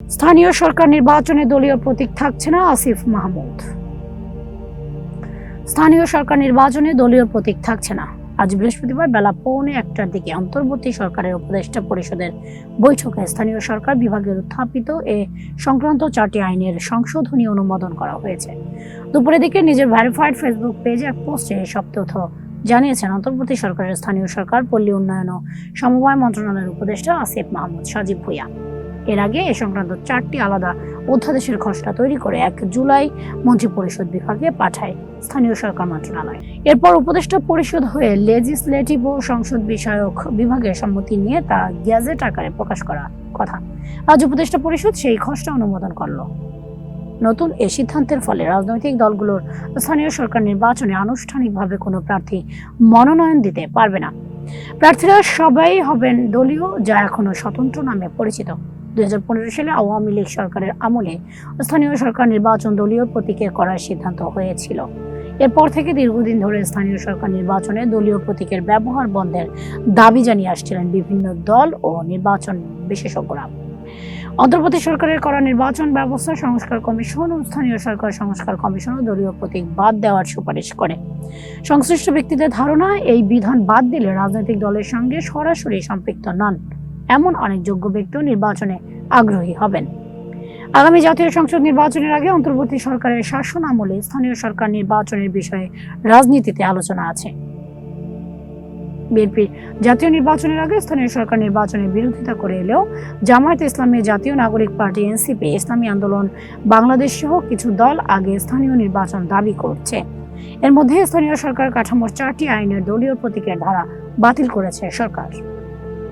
স্থানীয় সরকার নির্বাচনে দলীয় প্রতীক থাকছে না আসিফ মাহমুদ। স্থানীয় সরকার নির্বাচনে দলীয় প্রতীক থাকছে না। আজ বৃহস্পতিবার বেলা পৌনে একটার দিকে অন্তর্বর্তী সরকারের উপদেষ্টা পরিষদের বৈঠকে স্থানীয় সরকার বিভাগের উত্থাপিত এ সংক্রান্ত চারটি আইনের সংশোধনী অনুমোদন করা হয়েছে। দুপুরের দিকে নিজের ভ্যারিফাইড ফেসবুক পেজে এক পোস্টে এসব তথ্য জানিয়েছেন অন্তর্বর্তী সরকারের স্থানীয় সরকার, পল্লী উন্নয়ন ও সমবায় মন্ত্রণালয়ের উপদেষ্টা আসিফ মাহমুদ সাজিব ভুইয়া। এর আগে এ সংক্রান্ত চারটি আলাদা অধ্যাদেশের খসড়া তৈরি করে এক জুলাই মন্ত্রিপরিষদ বিভাগে পাঠায় স্থানীয় সরকার মন্ত্রণালয়। এরপর উপদেষ্টা পরিষদ হয়ে লেজিসলেটিভ ও সংসদ বিষয়ক বিভাগের সম্মতি নিয়ে তা গ্যাজেট আকারে প্রকাশ করা কথা। আজ উপদেষ্টা পরিষদ সেই খসড়া অনুমোদন করল। নতুন এ সিদ্ধান্তের ফলে রাজনৈতিক দলগুলোর স্থানীয় সরকার নির্বাচনে আনুষ্ঠানিকভাবে কোনো প্রার্থী মনোনয়ন দিতে পারবে না। প্রার্থীরা সবাই হবেন দলীয়, যা এখনও স্বতন্ত্র নামে পরিচিত। দুই সালে আওয়ামী লীগ সরকারের আমলে স্থানীয় সরকার নির্বাচন দলীয় প্রতীকে করার সিদ্ধান্ত হয়েছিল। এরপর থেকে দীর্ঘদিন ধরে স্থানীয় সরকার নির্বাচনে দলীয় প্রতীকের ব্যবহার বন্ধের দাবি জানিয়ে আসছিলেন বিভিন্ন দল ও নির্বাচন বিশেষজ্ঞরা। অন্তর্বর্তী সরকারের করা নির্বাচন ব্যবস্থা সংস্কার কমিশন ও স্থানীয় সরকার সংস্কার কমিশন ও দলীয় প্রতীক বাদ দেওয়ার সুপারিশ করে। সংশ্লিষ্ট ব্যক্তিদের ধারণা, এই বিধান বাদ দিলে রাজনৈতিক দলের সঙ্গে সরাসরি সম্পৃক্ত নন। এমন অনেক যোগ্য ব্যক্তিও নির্বাচনে আগ্রহী হবেন। আগামী জাতীয় সংসদ নির্বাচনের আগে অন্তর্বর্তী সরকারের শাসন আমলে স্থানীয় সরকার নির্বাচনের বিষয়ে রাজনীতিতে আলোচনা আছে। বিএনপি জাতীয় নির্বাচনের আগে স্থানীয় সরকার নির্বাচনের বিরোধিতা করে এলেও জামায়াত ইসলামী জাতীয় নাগরিক পার্টি এনসিপি ইসলামী আন্দোলন বাংলাদেশ সহ কিছু দল আগে স্থানীয় নির্বাচন দাবি করছে। এর মধ্যে স্থানীয় সরকার কাঠামোর চারটি আইনের দলীয় প্রতীকের ধারা বাতিল করেছে সরকার।